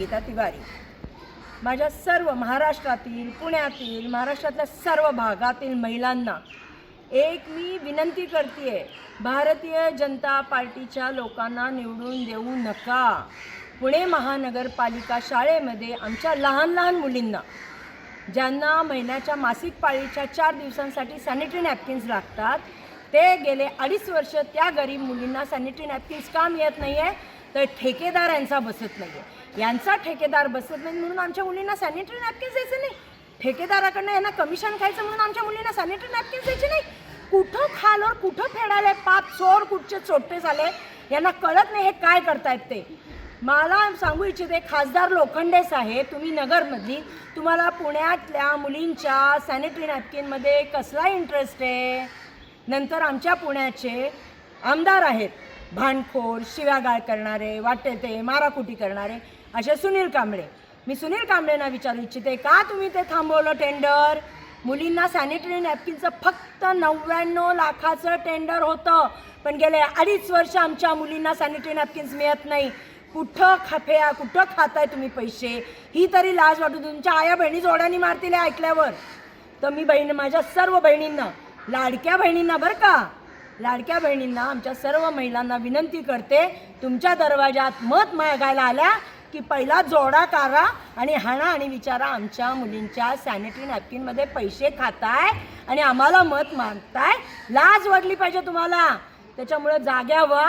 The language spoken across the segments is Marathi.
संगीता तिवारी माझ्या सर्व महाराष्ट्रातील पुण्यातील महाराष्ट्रातल्या सर्व भागातील महिलांना एक मी विनंती करते भारतीय जनता पार्टीच्या लोकांना निवडून देऊ नका. पुणे महानगरपालिका शाळेमध्ये आमच्या लहान लहान मुलींना ज्यांना महिन्याच्या मासिक पाळीच्या चार दिवसांसाठी सॅनिटरी नॅपकिन्स लागतात ते गेले अडीच वर्ष त्या गरीब मुलींना सॅनिटरी नॅपकिन्स का मिळत नाही आहे तर ठेकेदार यांचा बसत नाही आहे यांचा ठेकेदार बसत नाही म्हणून आमच्या मुलींना सॅनिटरी नॅपकिन्स द्यायचं नाही. ठेकेदाराकडनं यांना कमिशन खायचं म्हणून आमच्या मुलींना सॅनिटरी नॅपकिन्स द्यायचे नाही. कुठं खालवर कुठं फेडायला पाप चोर कुठचे चोट्टे झाले यांना कळत नाही हे काय करतायत ते. मला सांगू इच्छिते खासदार लोखंडे साहेब तुम्ही नगरमधली तुम्हाला पुण्यातल्या मुलींच्या सॅनिटरी नॅपकिनमध्ये कसला इंटरेस्ट आहे? नंतर आमच्या पुण्याचे आमदार आहेत. भांडखोर शिव्यागाळ करणारे वाटे ते माराकुटी करणारे असे सुनील कांबळे. मी सुनील कांबळेंना विचारू इच्छिते का तुम्ही ते थांबवलं टेंडर मुलींना सॅनिटरी नॅपकिनचं फक्त नव्याण्णव लाखाचं टेंडर होतं. पण गेले अडीच वर्ष आमच्या मुलींना सॅनिटरी नॅपकिन्स मिळत नाही. कुठं खाफे कुठं खाताय तुम्ही पैसे? ही तरी लाज वाटू तुमच्या आया बहिणी जोड्यांनी मारतील ऐकल्यावर. तर मी बहीण माझ्या सर्व बहिणींना लाडक्या बहिणींना बरं का? लाडक्या बहिणींना आमच्या सर्व महिलांना विनंती करते तुमच्या दरवाजात मत मागायला आल्या की पहिला जोडा कारा आणि हाणा आणि विचारा आमच्या मुलींच्या सॅनिटरी नॅपकिनमध्ये पैसे खाताय आणि आम्हाला मत मागताय. लाज वाटली पाहिजे तुम्हाला. त्याच्यामुळं जाग्या व्हा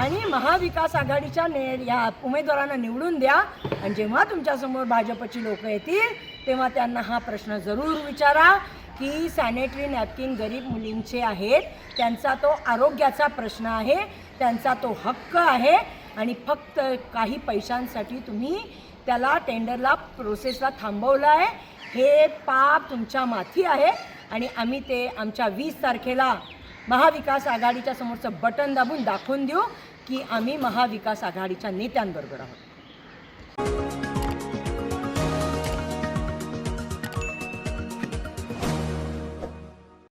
आणि महाविकास आघाडीच्या ने या उमेदवारांना निवडून द्या. आणि जेव्हा तुमच्यासमोर भाजपची लोकं येतील तेव्हा त्यांना हा प्रश्न जरूर विचारा. की सॅनिटरी नॅपकिन गरीब मुलींचे आहेत. त्यांचा तो आरोग्याचा प्रश्न आहे. त्यांचा तो हक्क आहे. आणि फक्त काही पैशांसाठी तुम्ही त्याला टेंडरला प्रोसेसला थांबवलं आहे. हे पाप तुमच्या माथी आहे. आणि आम्ही ते आमच्या वीस तारखेला महाविकास आघाडीच्या समोरचं बटन दाबून दाखवून देऊ की आम्ही महाविकास आघाडीच्या नेत्यांबरोबर आहोत.